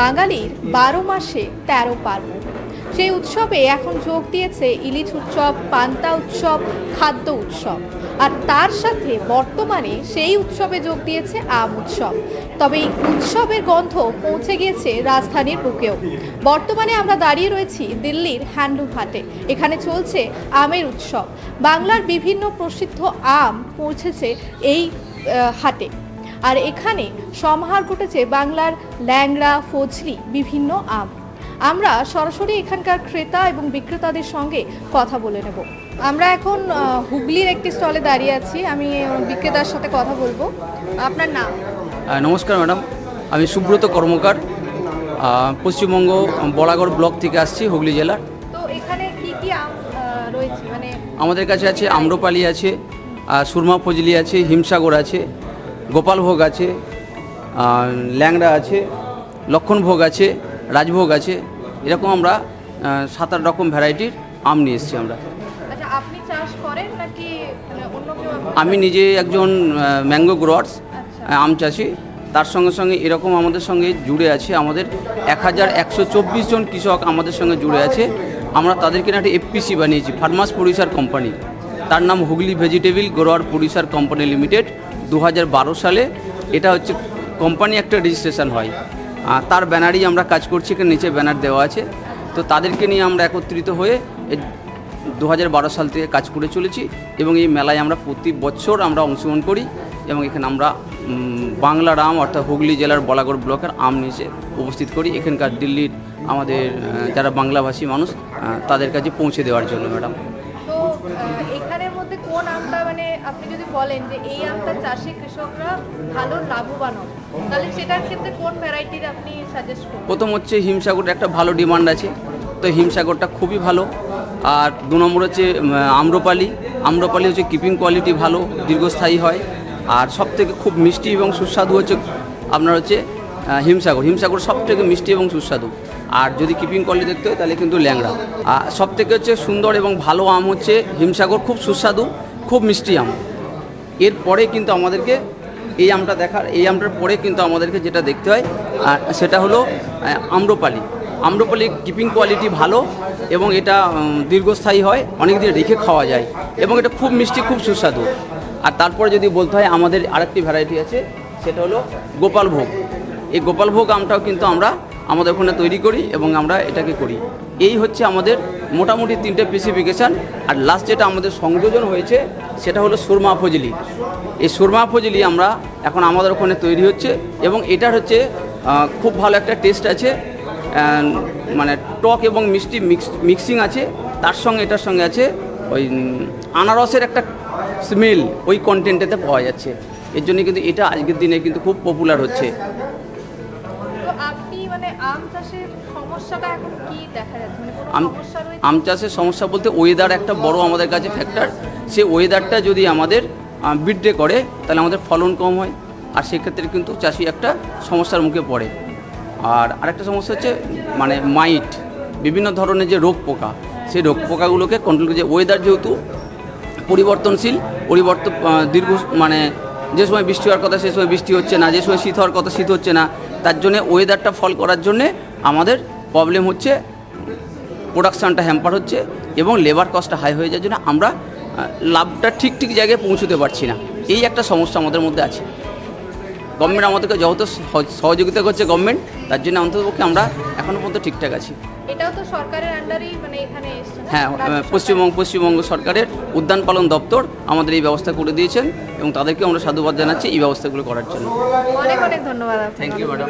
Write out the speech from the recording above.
বাঙালির বারো মাসে তেরো পার্বণ। সেই উৎসবে এখন যোগ দিয়েছে ইলিশ উৎসব, পান্তা উৎসব, খাদ্য উৎসব। আর তার সাথে বর্তমানে সেই উৎসবে যোগ দিয়েছে আম উৎসব। তবে এই উৎসবের গন্ধ পৌঁছে গিয়েছে রাজধানীর বুকেও। বর্তমানে আমরা দাঁড়িয়ে রয়েছি দিল্লির হ্যান্ডলুম হাটে। এখানে চলছে আমের উৎসব। বাংলার বিভিন্ন প্রসিদ্ধ আম পৌঁছেছে এই হাটে। আর এখানে সমাহার ঘটেছে বাংলার ল্যাংড়া ফজলি বিভিন্ন আম। আমরা সরাসরি এখানকার ক্রেতা এবং বিক্রেতাদের সঙ্গে কথা বলে নেব। আমরা এখন হুগলির একটি স্টলে দাঁড়িয়ে আছি। আমি বিক্রেতার সাথে কথা বলব। আপনার নাম? নমস্কার ম্যাডাম। আমি সুব্রত কর্মকার। পশ্চিমবঙ্গ বলাগড় ব্লক থেকে আসছি হুগলি জেলার। তো এখানে কি কি আম রয়েছে? মানে আমাদের কাছে আছে আম্রপালি আছে সুরমা ফজলি আছে হিমসাগর আছে গোপালভোগ আছে ল্যাংড়া আছে লক্ষণভোগ আছে রাজভোগ আছে এরকম আমরা সাত আট রকম ভ্যারাইটির আম নিয়ে এসেছি আমরা। আচ্ছা মানে আমি নিজে একজন ম্যাঙ্গো গ্রোয়ার্স আচ্ছা। আম চাষি। তার সঙ্গে সঙ্গে এরকম আমাদের সঙ্গে জুড়ে আছে আমাদের এক হাজার একশো চব্বিশ জন কৃষক আমাদের সঙ্গে জুড়ে আছে। আমরা তাদেরকে না একটা এফপিসি বানিয়েছি ফার্মাস প্রডিউসার কোম্পানি। তার নাম Hooghly vegetable grower producer company limited. দু হাজার বারো সালে এটা হচ্ছে কোম্পানি একটা রেজিস্ট্রেশন হয়। তার ব্যানারই আমরা কাজ করছি, এখানে নিচে ব্যানার দেওয়া আছে। তো তাদেরকে নিয়ে আমরা একত্রিত হয়ে দু হাজার বারো সাল থেকে কাজ করে চলেছি এবং এই মেলায় আমরা প্রতি বছর আমরা অংশগ্রহণ করি এবং এখানে আমরা বাংলার আম অর্থাৎ হুগলি জেলার বলাগড় ব্লকের আম নিচে উপস্থিত করি। এখানকার দিল্লির আমাদের যারা বাংলাভাষী মানুষ তাদের কাছে পৌঁছে দেওয়ার জন্য, ম্যাডাম তো আহ, এখানের মধ্যে কোন আমটা মানে আপনি যদি বলেন যে এই আমটা চাষে কৃষকরা ভালো লাভবান হবে, তাহলে সেটার ক্ষেত্রে কোন ভ্যারাইটির আপনি সাজেস্ট করবেন? প্রথম হচ্ছে হিমসাগরের একটা ভালো ডিমান্ড আছে। তো হিমসাগরটা খুবই ভালো। আর দু নম্বর হচ্ছে আম্রপালি। আম্রপালি হচ্ছে কিপিং কোয়ালিটি ভালো, দীর্ঘস্থায়ী হয়। আর সব থেকে খুব মিষ্টি এবং সুস্বাদু হচ্ছে আপনার হচ্ছে হিমসাগর। হিমসাগর সব থেকে মিষ্টি এবং সুস্বাদু। আর যদি কিপিং কোয়ালিটি দেখতে হয়, তাহলে কিন্তু ল্যাংড়া। আর সব থেকে হচ্ছে সুন্দর এবং ভালো আম হচ্ছে হিমসাগর, খুব সুস্বাদু, খুব মিষ্টি আম। এরপরে কিন্তু আমাদেরকে এই আমটা দেখার, এই আমটার পরে কিন্তু আমাদেরকে যেটা দেখতে হয়, আর সেটা হলো আম্রপালি। আম্রপালি কিপিং কোয়ালিটি ভালো এবং এটা দীর্ঘস্থায়ী হয় অনেক দিন রেখে খাওয়া যায় এবং এটা খুব মিষ্টি, খুব সুস্বাদু। আর তারপরে যদি বলতে হয়, আমাদের আরেকটি ভ্যারাইটি আছে, সেটা হলো গোপালভোগ। এই গোপালভোগ আমটাও কিন্তু আমরা আমাদের ওখানে তৈরি করি এবং আমরা এটাকে করি। এই হচ্ছে আমাদের মোটামুটি তিনটে স্পেসিফিকেশান আর লাস্ট যেটা আমাদের সংযোজন হয়েছে, সেটা হলো সুরমা ফজলি। এই সুরমা ফজলি আমরা এখন আমাদের ওখানে তৈরি হচ্ছে এবং এটার হচ্ছে খুব ভালো একটা টেস্ট আছে মানে টক এবং মিষ্টি মিক্স মিক্সিং আছে, তার সঙ্গে এটার সঙ্গে আছে ওই আনারসের একটা স্মেল ওই কন্টেন্টেতে পাওয়া যাচ্ছে। এর জন্য কিন্তু এটা আজকের দিনে কিন্তু খুব পপুলার হচ্ছে। মানে আম চাষের সমস্যাটা এখন কি দেখা যাচ্ছে? মানে আম সমস্যা রয়েছে? আম চাষের সমস্যা বলতে ওয়েদার একটা বড় আমাদের কাছে ফ্যাক্টর সে ওয়েদারটা যদি আমাদের বিড্রে করে তাহলে আমাদের ফলন কম হয়। আর সেক্ষেত্রে কিন্তু চাষি একটা সমস্যার মুখে পড়ে। আর আরেকটা সমস্যা হচ্ছে মানে মাইট বিভিন্ন ধরনের যে রোগ পোকা সেই রোগ পোকাগুলোকে কন্ট্রোল যে ওয়েদার যেহেতু পরিবর্তনশীল পরিবর্তন দীর্ঘ মানে যে সময় বৃষ্টি হওয়ার কথা সে সময় বৃষ্টি হচ্ছে না যে সময় শীত হওয়ার কথা শীত হচ্ছে না তার জন্যে ওয়েদারটা ফল করার জন্যে আমাদের প্রবলেম হচ্ছে প্রোডাকশানটা হ্যাম্পার হচ্ছে এবং লেবার কস্টটা হাই হয়ে যাওয়ার জন্য আমরা লাভটা ঠিক ঠিক জায়গায় পৌঁছতে পারছি না। এই একটা সমস্যা আমাদের মধ্যে আছে। গভর্নমেন্ট আমাদেরকে যত সহযোগিতা করছে গভর্নমেন্ট তার জন্য অন্ততপক্ষে আমরা এখনও পর্যন্ত ঠিকঠাক আছি। হ্যাঁ পশ্চিমবঙ্গ পশ্চিমবঙ্গ সরকারের উদ্যান পালন দপ্তর আমাদের এই ব্যবস্থা করে দিয়েছেন এবং তাদেরকে আমরা সাধুবাদ জানাচ্ছি এই ব্যবস্থাগুলো করার জন্য। অনেক অনেক ধন্যবাদ থ্যাংক ইউ ম্যাডাম